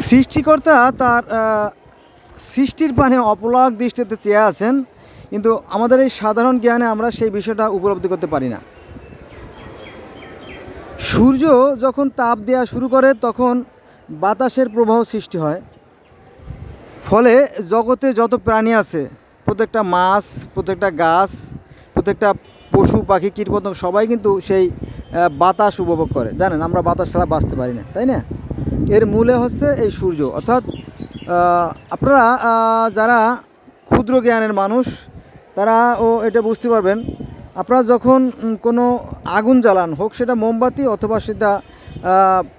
সৃষ্টিকর্তা তার সৃষ্টির পানে অপলক দৃষ্টিতে চেয়ে আছেন, কিন্তু আমাদের এই সাধারণ জ্ঞানে আমরা সেই বিষয়টা উপলব্ধি করতে পারি না। সূর্য যখন তাপ দেওয়া শুরু করে, তখন বাতাসের প্রবাহ সৃষ্টি হয়। ফলে জগতে যত প্রাণী আছে, প্রত্যেকটা মাছ, প্রত্যেকটা গাছ, প্রত্যেকটা পশু, পাখি, কীটপতঙ্গ, সবাই কিন্তু সেই বাতাস উপভোগ করে। জানেন, আমরা বাতাস ছাড়া বাঁচতে পারি না, তাই না? এর মূলে হচ্ছে এই সূর্য। অর্থাৎ আপনারা যারা ক্ষুদ্র জ্ঞানের মানুষ তারা ও এটা বুঝতে পারবেন। আপনারা যখন কোনো আগুন জ্বালান, হোক সেটা মোমবাতি অথবা সেটা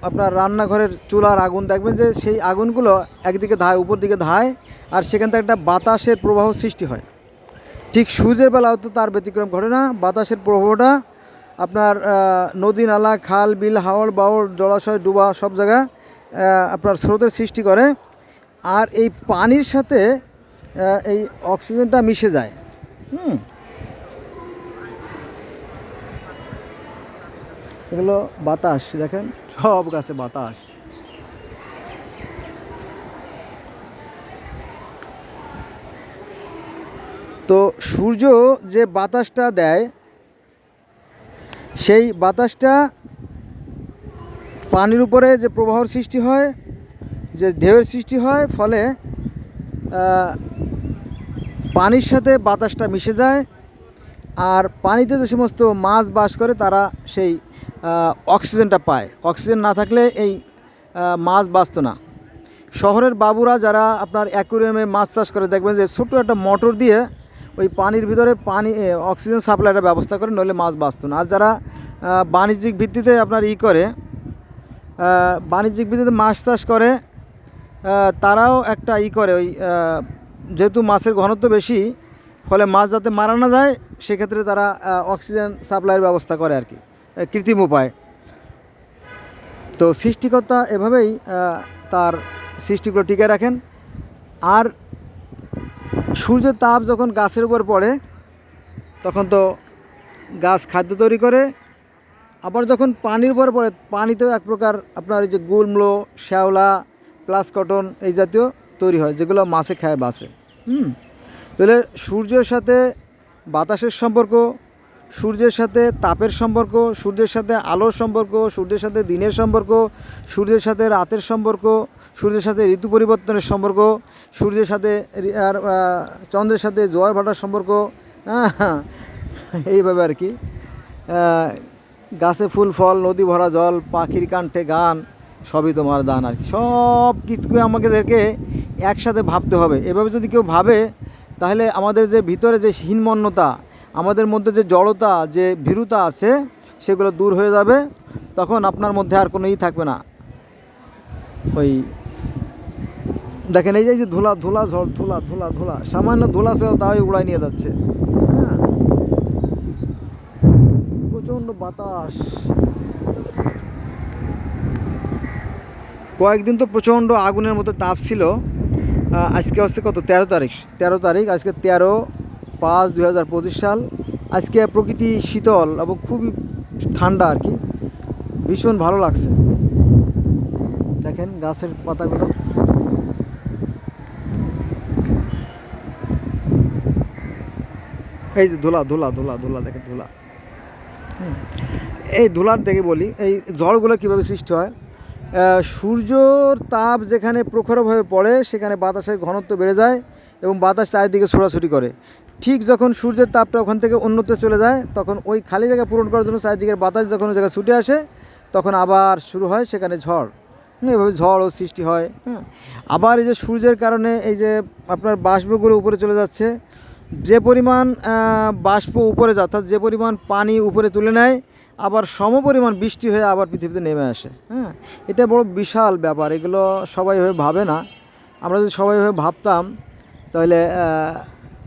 আপনার রান্নাঘরের চুলার আগুন, দেখবেন যে সেই আগুনগুলো একদিকে ধায়, উপর দিকে ধায়, আর সেখান থেকে একটা বাতাসের প্রবাহ সৃষ্টি হয়। ঠিক সূর্যের বেলাও তো তার ব্যতিক্রম ঘটে না। বাতাসের প্রবাহটা আপনার নদী, নালা, খাল, বিল হাওড় বাওড় জলাশয়, ডুবা, সব জায়গায় আপনার স্রোতের সৃষ্টি করে আর এই পানির সাথে এই অক্সিজেনটা মিশে যায়। হুম। এগুলো বাতাস, দেখেন, সব গাছে বাতাস। তো সূর্য যে বাতাসটা দেয়, সেই বাতাসটা পানির উপরে যে প্রবাহর সৃষ্টি হয়, যে ঢেউয়ের সৃষ্টি হয়, ফলে পানির সাথে বাতাসটা মিশে যায়। আর পানিতে যে সমস্ত মাছ বাস করে, তারা সেই অক্সিজেনটা পায়। অক্সিজেন না থাকলে এই মাছ বাঁচত না। শহরের বাবুরা যারা আপনার অ্যাকুরিয়ামে মাছ চাষ করে, দেখবেন যে ছোট্ট একটা মোটর দিয়ে ওই পানির ভিতরে পানি অক্সিজেন সাপ্লাইটা ব্যবস্থা করে, নইলে মাছ বাঁচত না। আর যারা বাণিজ্যিক ভিত্তিতে আপনার ই করে বাণিজ্যিক ভিত্তিতে মাছ চাষ করে তারাও একটা ই করে ওই যেহেতু মাছের ঘনত্ব বেশি, ফলে মাছ যাতে মারা না যায়, সেক্ষেত্রে তারা অক্সিজেন সাপ্লাইয়ের ব্যবস্থা করে আর কি কৃত্রিম উপায়। তো সৃষ্টিকর্তা এভাবেই তার সৃষ্টিগুলো টিকে রাখেন। আর সূর্যের তাপ যখন গাছের উপর পড়ে, তখন তো গাছ খাদ্য তৈরি করে আবার যখন পানির উপর পড়ে, পানিতেও এক প্রকার আপনার এই যে গুলমলো শ্যাওলা, প্লাস কটন এই জাতীয় তৈরি হয়, যেগুলো মাছে খায় বাসে হুম? তাহলে সূর্যের সাথে বাতাসের সম্পর্ক, সূর্যের সাথে তাপের সম্পর্ক, সূর্যের সাথে আলোর সম্পর্ক, সূর্যের সাথে দিনের সম্পর্ক, সূর্যের সাথে রাতের সম্পর্ক, সূর্যের সাথে ঋতু পরিবর্তনের সম্পর্ক, সূর্যের সাথে আর চন্দ্রের সাথে জোয়ার ভাটার সম্পর্ক হ্যাঁ এইভাবে আর কি। গাছে ফুল, ফল, নদী ভরা জল, পাখির কাণ্ঠে গান, সবই তোমার দান আর কি। সব কিছুকে আমাদেরকে একসাথে ভাবতে হবে। এভাবে যদি কেউ ভাবে, তাহলে আমাদের যে ভিতরে যে হীনমন্যতা, আমাদের মধ্যে যে জড়তা, যে ভীরুতা আছে, সেগুলো দূর হয়ে যাবে, তখন আপনার মধ্যে আর কোনো ই থাকবে না। ওই দেখেন, এই যে ধুলা ধুলা, ঝড়, ধুলা ধুলা ধুলা, সামান্য ধুলা সে তাই উড়াই নিয়ে যাচ্ছে হ্যাঁ প্রচণ্ড বাতাস। কয়েকদিন তো প্রচণ্ড আগুনের মতো তাপ ছিল। আজকে হচ্ছে কত? তেরো তারিখ। তেরো তারিখ, আজকে তেরো পাঁচ দুই হাজার পঁচিশ সাল। আজকে প্রকৃতি শীতল এবং খুবই ঠান্ডা আর কি। ভীষণ ভালো লাগছে। দেখেন গাছের পাতাগুলো। এই যে ধুলা ধুলা ধুলা ধুলা, দেখেন ধুলা। এই ধুলার দেখে বলি, এই ঝড়গুলো কীভাবে সৃষ্টি হয়? সূর্যর তাপ যেখানে প্রখরভাবে পড়ে, সেখানে বাতাসের ঘনত্ব বেড়ে যায় এবং বাতাস চারিদিকে ছোড়াছুটি করে। ঠিক যখন সূর্যের তাপটা ওখান থেকে অন্যত্র চলে যায়, তখন ওই খালি জায়গা পূরণ করার জন্য চারিদিকের বাতাস যখন ওই জায়গায় ছুটে আসে, তখন আবার শুরু হয় সেখানে ঝড়। এভাবে ঝড়ও সৃষ্টি হয়। হ্যাঁ আবার এই যে সূর্যের কারণে এই যে আপনার বাষ্পগুলো উপরে চলে যাচ্ছে যে পরিমাণ বাষ্প উপরে যায়, অর্থাৎ যে পরিমাণ পানি উপরে তুলে নেয়, আবার সম পরিমাণ বৃষ্টি হয়ে আবার পৃথিবীতে নেমে আসে। হ্যাঁ এটা বড় বিশাল ব্যাপার, এগুলো সবাই হয়ে ভাবে না। আমরা যদি সবাই হয়ে ভাবতাম, তাহলে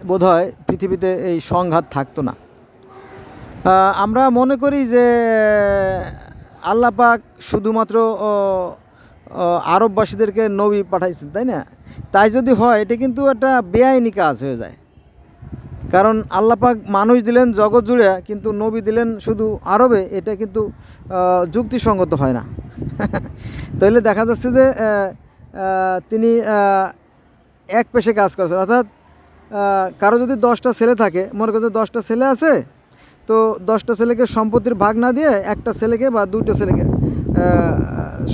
বোধ হয় পৃথিবীতে এই সংঘাত থাকতো না। আমরা মনে করি যে, আল্লাহ পাক শুধুমাত্র আরববাসীদেরকে নবী পাঠাইছেন, তাই না? তাই যদি হয়, এটা কিন্তু একটা বেআইনি কাজ হয়ে যায়। কারণ আল্লাহ পাক মানুষ দিলেন জগৎ জুড়ে, কিন্তু নবী দিলেন শুধু আরবে। এটা কিন্তু যুক্তিসঙ্গত হয় না। তাহলে দেখা যাচ্ছে যে তিনি এক পেশে কাজ করছেন। অর্থাৎ কারও যদি দশটা ছেলে থাকে, মনে করছে দশটা ছেলে আছে, তো দশটা ছেলেকে সম্পত্তির ভাগ না দিয়ে একটা ছেলেকে বা দুটো ছেলেকে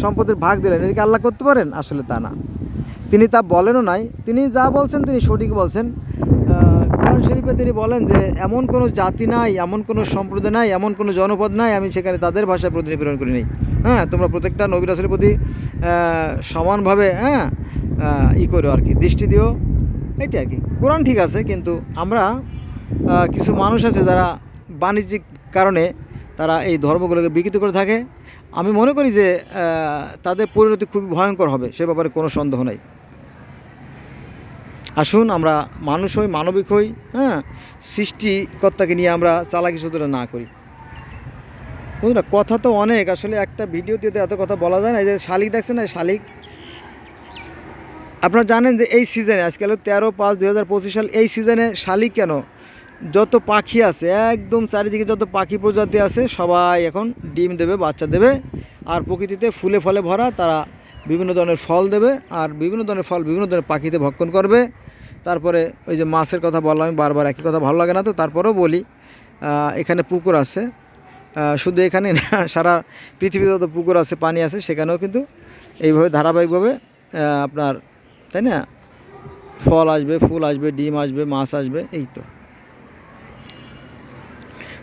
সম্পত্তির ভাগ দিলেন। এটা কি আল্লাহ করতে পারেন? আসলে তা না। তিনি তা বলেনও নাই। তিনি যা বলছেন তিনি সঠিক বলছেন। শরীফে তিনি বলেন যে, এমন কোনো জাতি নাই, এমন কোনো সম্প্রদায় নাই, এমন কোনো জনপদ নাই, আমি সেখানে তাদের ভাষায় প্রতিনিধি প্রেরণ করি নাই। হ্যাঁ তোমরা প্রত্যেকটা নবী রাসুলের প্রতি সমানভাবে হ্যাঁ ই করো আর কি, দৃষ্টি দিও। এটাই আর কি। কোরআন ঠিক আছে, কিন্তু আমরা কিছু মানুষ আছে যারা বাণিজ্যিক কারণে তারা এই ধর্মগুলোকে বিকৃত করে থাকে। আমি মনে করি যে তাদের পরিণতি খুবই ভয়ঙ্কর হবে, সে ব্যাপারে কোনো সন্দেহ নাই। আসুন, আমরা মানুষ হই, মানবিক হই হ্যাঁ? সৃষ্টিকর্তাকে নিয়ে আমরা চালাকি শুধুরা না করি। বুঝলা কথা তো অনেক, আসলে একটা ভিডিওতে তো এত কথা বলা যায় না, এই যে শালিক দেখছেন না শালিক? আপনারা জানেন যে এই সিজনে আজকাল তেরো পাঁচ দুই হাজার সাল, এই সিজনে শালিক কেন? যত পাখি আছে, একদম চারিদিকে যত পাখি প্রজাতি আছে, সবাই এখন ডিম দেবে, বাচ্চা দেবে, আর প্রকৃতিতে ফুলে ফলে ভরা, তারা বিভিন্ন ধরনের ফল দেবে আর বিভিন্ন ধরনের ফল বিভিন্ন ধরনের পাখিতে ভক্ষণ করবে। তারপরে ওই যে মাছের কথা বললাম, আমি বারবার একই কথা ভালো লাগে না তো, তারপরেও বলি এখানে পুকুর আছে। শুধু এখানে না, সারা পৃথিবীতে যত পুকুর আছে, পানি আছে, সেখানেও কিন্তু এইভাবে ধারাবাহিকভাবে আপনার, তাই না? ফল আসবে, ফুল আসবে, ডিম আসবে, মাছ আসবে, এই তো।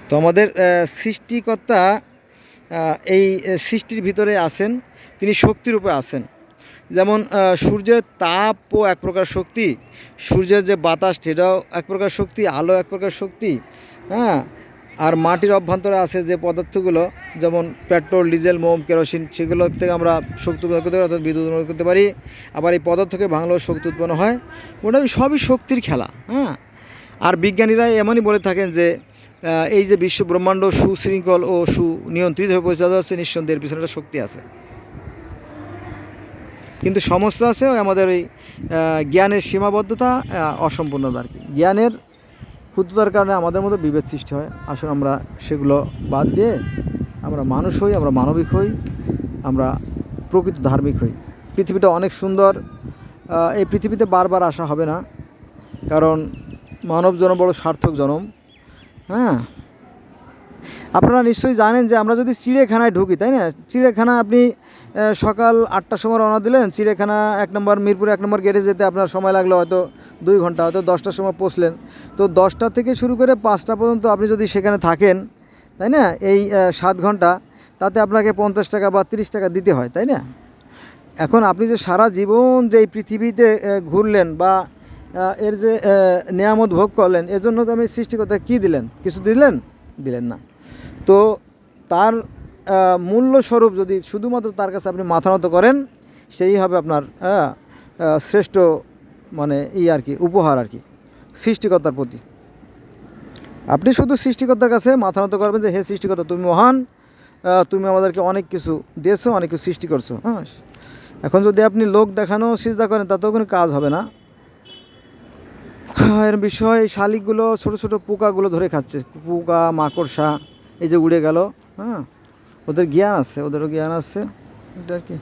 তো আমাদের সৃষ্টিকর্তা এই সৃষ্টির ভিতরে আছেন তিনি শক্তিরূপে আছেন। যেমন সূর্যের তাপও এক প্রকার শক্তি, সূর্যের যে বাতাস সেটাও এক প্রকার শক্তি, আলো এক প্রকার শক্তি হ্যাঁ? আর মাটির অভ্যন্তরে আছে যে পদার্থগুলো, যেমন পেট্রোল, ডিজেল, মোম, কেরোসিন, সেগুলো থেকে আমরা শক্তি উৎপন্ন করতে পারি, অর্থাৎ বিদ্যুৎ উৎপন্ন করতে পারি। আবার এই পদার্থকে ভাঙলেও শক্তি উৎপন্ন হয়। মোটামুটি সবই শক্তির খেলা হ্যাঁ? আর বিজ্ঞানীরা এমনই বলে থাকেন যে এই যে বিশ্ব ব্রহ্মাণ্ড সুশৃঙ্খল ও সুনিয়ন্ত্রিতভাবে পরিচালিত হচ্ছে নিঃসন্দেহে এর পিছনে একটা শক্তি আছে। কিন্তু সমস্যা আছে আমাদের ওই জ্ঞানের সীমাবদ্ধতা অসম্পূর্ণতা আর কি। জ্ঞানের ক্ষুদ্রতার কারণে আমাদের মধ্যে বিভেদ সৃষ্টি হয়। আসলে আমরা সেগুলো বাদ দিয়ে আমরা মানুষ হই, আমরা মানবিক হই, আমরা প্রকৃত ধার্মিক হই। পৃথিবীটা অনেক সুন্দর এই পৃথিবীতে বারবার আসা হবে না। কারণ মানব জনম বড় সার্থক জনম হ্যাঁ? আপনারা নিশ্চয়ই জানেন যে আমরা যদি চিড়িয়াখানায় ঢুকি, তাই না? চিড়িয়াখানা আপনি সকাল আটটার সময় রওনা দিলেন, চিড়িয়াখানা এক নম্বর, মিরপুর এক নম্বর গেটে যেতে আপনার সময় লাগল হয়তো দুই ঘণ্টা, হয়তো দশটার সময় পৌঁছলেন। তো দশটা থেকে শুরু করে পাঁচটা পর্যন্ত আপনি যদি সেখানে থাকেন, তাই না? এই সাত ঘণ্টা, তাতে আপনাকে পঞ্চাশ টাকা বা তিরিশ টাকা দিতে হয়, তাই না? এখন আপনি যে সারা জীবন যে এই পৃথিবীতে ঘুরলেন বা এর যে নেয়ামত ভোগ করলেন এজন্য তো আমি সৃষ্টিকর্তা কী দিলেন? কিছু দিলেন? দিলেন না। তো তার আহ, মূল্য স্বরূপ যদি শুধুমাত্র তার কাছে আপনি মাথা নত করেন সেই হবে আপনার হ্যাঁ, শ্রেষ্ঠ মানে ই আর কি উপহার আর কি সৃষ্টিকর্তার প্রতি। আপনি শুধু সৃষ্টিকর্তার কাছে মাথা নত করবেন যে হে সৃষ্টিকর্তা তুমি মহান তুমি আমাদেরকে অনেক কিছু দিয়েছ অনেক কিছু সৃষ্টি করছ। হ্যাঁ। এখন যদি আপনি লোক দেখানো সিজদা করেন তাতেও কোনো কাজ হবে না। এর বিষয়, শালিকগুলো ছোটো ছোটো পোকাগুলো ধরে খাচ্ছে। পোকা, মাকড়সা, এই যে উড়ে গেল হ্যাঁ? ওদের জ্ঞান আছে, ওদেরও জ্ঞান আছে। এটা আর কি।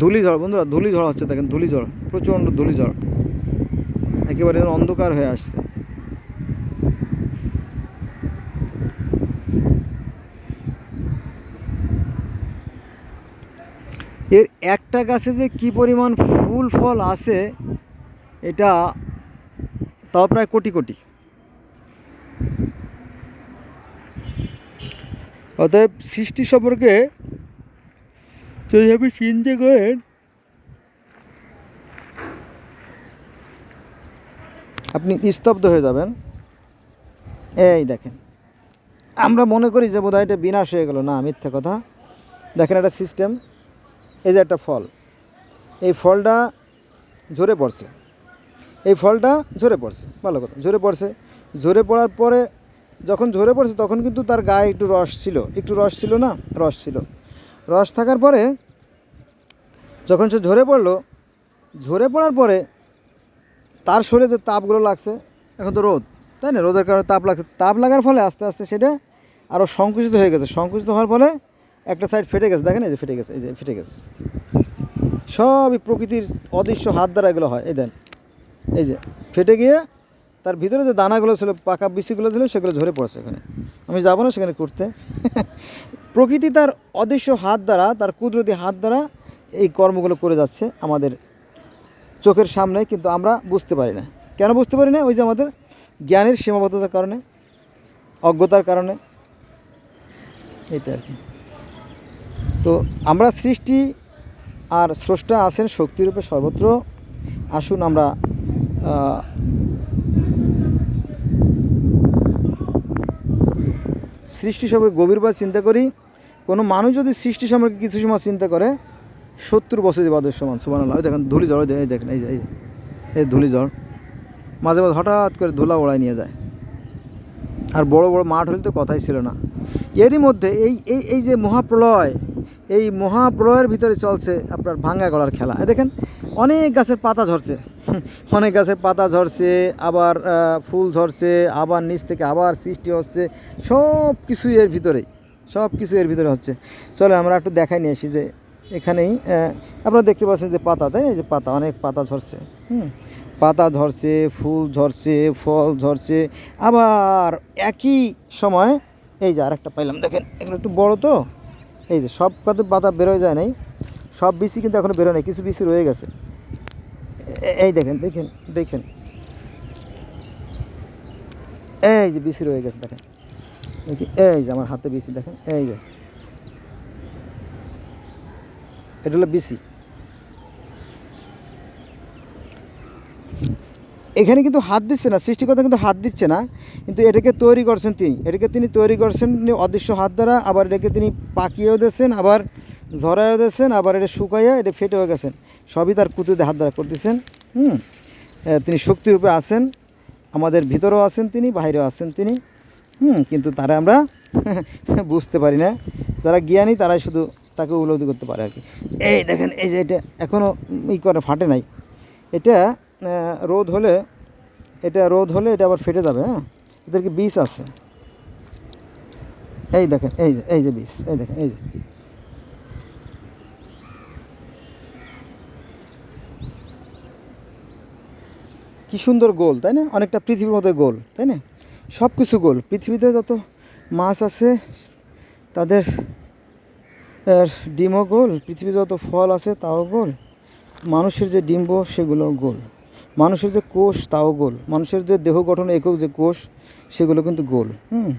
ধুলি ঝড় বন্ধুরা ধুলি ঝড় হচ্ছে, দেখেন ধুলি ধুলিঝড়, প্রচণ্ড ধুলিঝড়। একেবারে অন্ধকার হয়ে আসছে। এর একটা গাছে যে কি পরিমাণ ফুল, ফল আছে, এটা তাও প্রায় কোটি কোটি। অতএব সৃষ্টি সম্পর্কে যদি আপনি চিন্তা করেন, আপনি স্তব্ধ হয়ে যাবেন। এই দেখেন, আমরা মনে করি যে বোধহয় এটা বিনাশ হয়ে গেল। না, মিথ্যা কথা। দেখেন একটা সিস্টেম এই যে একটা ফল, এই ফলটা ঝরে পড়ছে, এই ফলটা ঝরে পড়ছে, ভালো কথা, ঝরে পড়ছে, ঝরে পড়ার পরে যখন ঝরে পড়ছে তখন কিন্তু তার গায়ে একটু রস ছিল, একটু রস ছিল না, রস ছিল, রস থাকার পরে যখন সে ঝরে পড়ল, ঝরে পড়ার পরে তার শরীরে যে তাপগুলো লাগছে, এখন তো রোদ, তাই না? রোদের কারণে তাপ লাগছে, তাপ লাগার ফলে আস্তে আস্তে সেটা আরও সংকুচিত হয়ে গেছে, সংকুচিত হওয়ার ফলে একটা সাইড ফেটে গেছে, দেখেন এই যে ফেটে গেছে, এই যে ফেটে গেছে। সবই প্রকৃতির অদৃশ্য হাত দ্বারা এগুলো হয়, এই দেন। এই যে ফেটে গিয়ে তার ভিতরে যে দানাগুলো ছিল, পাকা বিসিগুলো ছিল, সেগুলো ঝরে পড়েছে এখানে। আমি যাব না সেখানে করতে প্রকৃতি তার অদৃশ্য হাত দ্বারা, তার কুদরতি হাত দ্বারা এই কর্মগুলো করে যাচ্ছে আমাদের চোখের সামনে, কিন্তু আমরা বুঝতে পারি না। কেন বুঝতে পারি না? ওই যে আমাদের জ্ঞানের সীমাবদ্ধতার কারণে, অজ্ঞতার কারণে। এটা আর কি। তো আমরা সৃষ্টি আর স্রষ্টা আছেন শক্তিরূপে সর্বত্র। আসুন আমরা সৃষ্টি সম্পর্কে গভীরভাবে চিন্তা করি। কোনো মানুষ যদি সৃষ্টি সম্পর্কে কিছু সময় চিন্তা করে, সত্তর বছর বাদের সমান সমান ওই দেখেন ধুলি ঝড়, এই দেখেন, এই এই এই ধুলি ঝড়, মাঝে মাঝে হঠাৎ করে ধুলা ওড়ায় নিয়ে যায়। আর বড় বড় মাঠ হলে তো কথাই ছিল না। এরই মধ্যে এই এই এই যে মহাপ্রলয় এই মহাপ্রলয়ের ভিতরে চলছে আপনার ভাঙ্গা গড়ার খেলা। দেখেন, অনেক গাছের পাতা ঝরছে। অনেক গাছের পাতা ঝরছে, আবার ফুল ঝরছে, আবার নিচ থেকে আবার সৃষ্টি হচ্ছে। সব কিছুই এর ভিতরেই সব কিছু এর ভিতরে হচ্ছে। চলো আমরা একটু দেখাই নিয়ে আসি যে এখানেই আপনারা দেখতে পাচ্ছেন যে পাতা, তাই না? যে পাতা, অনেক পাতা ঝরছে, হুম? পাতা ঝরছে, ফুল ঝরছে, ফল ঝরছে, আবার একই সময়, এই যে আরেকটা পাইলাম। দেখেন, এগুলো একটু বড় তো? এই যে সব কত পাতা বেরোয় যায় নাই, সব বিসি কিন্তু এখনও বেরোয় নাই, কিছু বিসি রয়ে গেছে। এই দেখেন দেখেন দেখেন। এই যে বিসি রয়ে গেছে, দেখেন। দেখি, এই যে আমার হাতে বিসি দেখেন, এই যে। এটা হলো বিসি এখানে কিন্তু হাত দিচ্ছে না, সৃষ্টিকর্তা কিন্তু হাত দিচ্ছে না, কিন্তু এটাকে তৈরি করছেন তিনি। এটাকে তিনি তৈরি করছেন অদৃশ্য হাত দ্বারা, আবার এটাকে তিনি পাকিয়েও দিয়েছেন, আবার ঝরাইও দিয়েছেন, আবার এটা শুকাইয়া এটা ফেটেও গেছেন। সবই তার কুতুতে হাত দ্বারা করতেছেন, হুম? তিনি শক্তিরূপে আছেন, আমাদের ভিতরেও আছেন তিনি, বাইরেও আছেন তিনি, হুম? কিন্তু তারা আমরা বুঝতে পারি না। যারা জ্ঞানী তারাই শুধু তাকে উপলব্ধি করতে পারে আর কি। এই দেখেন, এই যে এটা এখনও ই করে, ফাটে নাই। এটা রোদ হলে, এটা রোদ হলে এটা আবার ফেটে যাবে হ্যাঁ? এদেরকে বিষ আছে? এই দেখেন, এই যে এই যে বিষ এই দেখেন, এই যে। কি সুন্দর গোল, তাই না? অনেকটা পৃথিবীর মতো গোল, তাই না? সব কিছু গোল। পৃথিবীতে যত মাছ আছে, তাদের ডিমও গোল, পৃথিবীতে যত ফল আছে, তাও গোল। মানুষের যে ডিম্ব সেগুলো গোল। মানুষের যে কোষ, তাও গোল। মানুষের যে দেহ গঠন একক যে কোষ, সেগুলো কিন্তু গোল। হুম,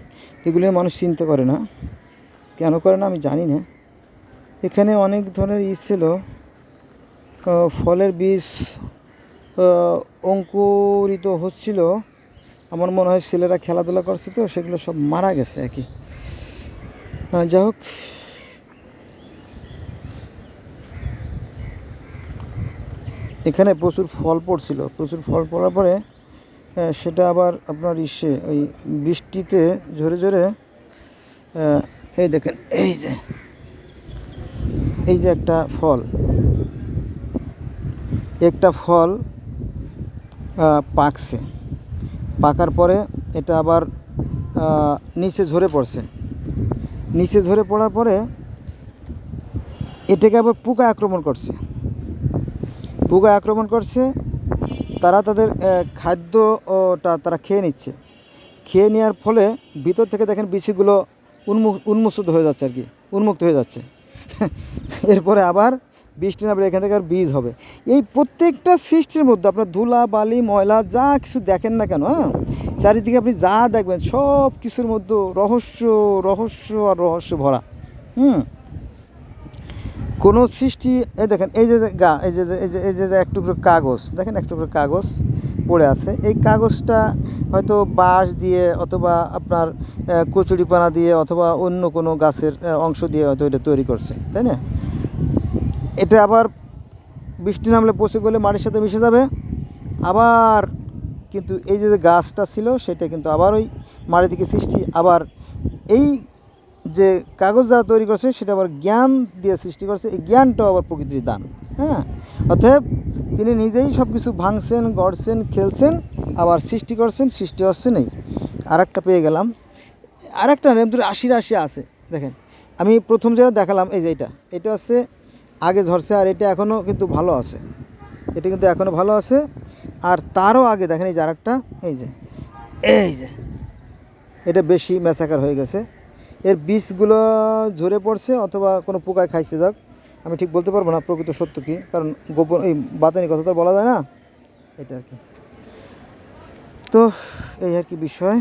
এগুলো মানুষ চিন্তা করে না। কেন করে না আমি জানি না। এখানে অনেক ধরনের ই ছিল। ফলের বীজ অঙ্কুরিত হচ্ছিল। আমার মনে হয় ছেলেরা খেলাধুলা করছে তো, সেগুলো সব মারা গেছে আর কি। যাই হোক এখানে প্রচুর ফল পড়ছিল। প্রচুর ফল পড়ার পরে সেটা আবার আপনার ইসে, ওই বৃষ্টিতে ঝরে ঝরে এই দেখেন, এই যে এই যে একটা ফল। একটা ফল পাকছে। পাকার পরে এটা আবার নিচে ঝরে পড়ছে। নিচে ঝরে পড়ার পরে এটাকে আবার পোকা আক্রমণ করছে। পোকা আক্রমণ করছে, তারা তাদের খাদ্যটা তারা খেয়ে নিচ্ছে। খেয়ে নেওয়ার ফলে ভিতর থেকে দেখেন বিচিগুলো উন্মুখ উন্মোচিত হয়ে যাচ্ছে আর কি উন্মুক্ত হয়ে যাচ্ছে। এরপরে আবার বৃষ্টি না এখান থেকে আর বীজ হবে। এই প্রত্যেকটা সৃষ্টির মধ্যে আপনার ধুলা, বালি, ময়লা, যা কিছু দেখেন না কেন হ্যাঁ? চারিদিকে আপনি যা দেখবেন, সব কিছুর মধ্যে রহস্য রহস্য আর রহস্য ভরা। হুম? কোনো সৃষ্টি, এই দেখেন, এই যে গা, এই যে এই যে এই যে এক টুকরো কাগজ, দেখেন এক টুকরো কাগজ পড়ে আছে। এই কাগজটা হয়তো বাঁশ দিয়ে অথবা আপনার কচুরিপানা দিয়ে অথবা অন্য কোনো গাছের অংশ দিয়ে হয়তো এটা তৈরি করছে, তাই না? এটা আবার বৃষ্টি নামলে পচে গেলে মাটির সাথে মিশে যাবে। আবার কিন্তু এই যে গাছটা ছিল, সেটা কিন্তু আবার ওই মাটি থেকে সৃষ্টি। আবার এই যে কাগজ যারা তৈরি করছে, সেটা আবার জ্ঞান দিয়ে সৃষ্টি করছে। এই জ্ঞানটাও আবার প্রকৃতির দান হ্যাঁ? অতএব তিনি নিজেই সব কিছু ভাঙছেন, গড়ছেন, খেলছেন, আবার সৃষ্টি করছেন, সৃষ্টি হচ্ছে নেই। আর একটা পেয়ে গেলাম। আর একটা নেই, দুটো আশি রাশি আছে, দেখেন। আমি প্রথম যেটা দেখালাম, এই যে এটা এটা হচ্ছে আগে ঝরছে আর এটা এখনও কিন্তু ভালো আছে। এটা কিন্তু এখনও ভালো আছে। আর তারও আগে দেখেন এই যে আরেকটা, এই যে এই যে, এটা বেশি ম্যাসাকার হয়ে গেছে। এর বীজগুলো ঝরে পড়ছে অথবা কোনো পোকায় খাইছে, যাক, আমি ঠিক বলতে পারব না প্রকৃত সত্য কি, কারণ গোপন এই বাতানি কথা তো বলা যায় না। এটা আর কি। তো, এই আর কি বিষয়।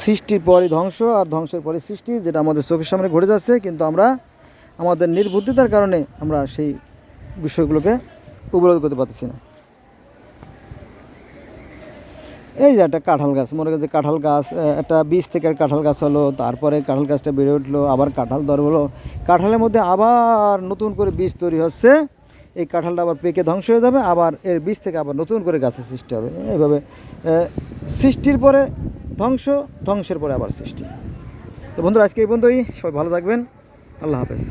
সৃষ্টির পরই ধ্বংস আর ধ্বংসের পরে সৃষ্টি, যেটা আমাদের চোখের সামনে ঘটে যাচ্ছে, কিন্তু আমরা আমাদের নির্বুদ্ধিতার কারণে আমরা সেই বিষয়গুলোকে উপলব্ধি করতে পারতেছি না। এই যে একটা কাঁঠাল গাছ, মনে করেন যে কাঁঠাল গাছ একটা বীজ থেকে কাঁঠাল গাছ হলো, তারপরে কাঁঠাল গাছটা বেড়ে উঠল, আবার কাঁঠাল দর হলো কাঁঠালের মধ্যে আবার নতুন করে বীজ তৈরি হচ্ছে। এই কাঁঠালটা আবার পেকে ধ্বংস হয়ে যাবে, আবার এর বীজ থেকে আবার নতুন করে গাছের সৃষ্টি হবে। এইভাবে সৃষ্টির পরে ধ্বংস, ধ্বংসের পরে আবার সৃষ্টি। তো বন্ধুরা, আজকে এই পর্যন্তই। সবাই ভালো থাকবেন। আল্লাহ হাফেজ।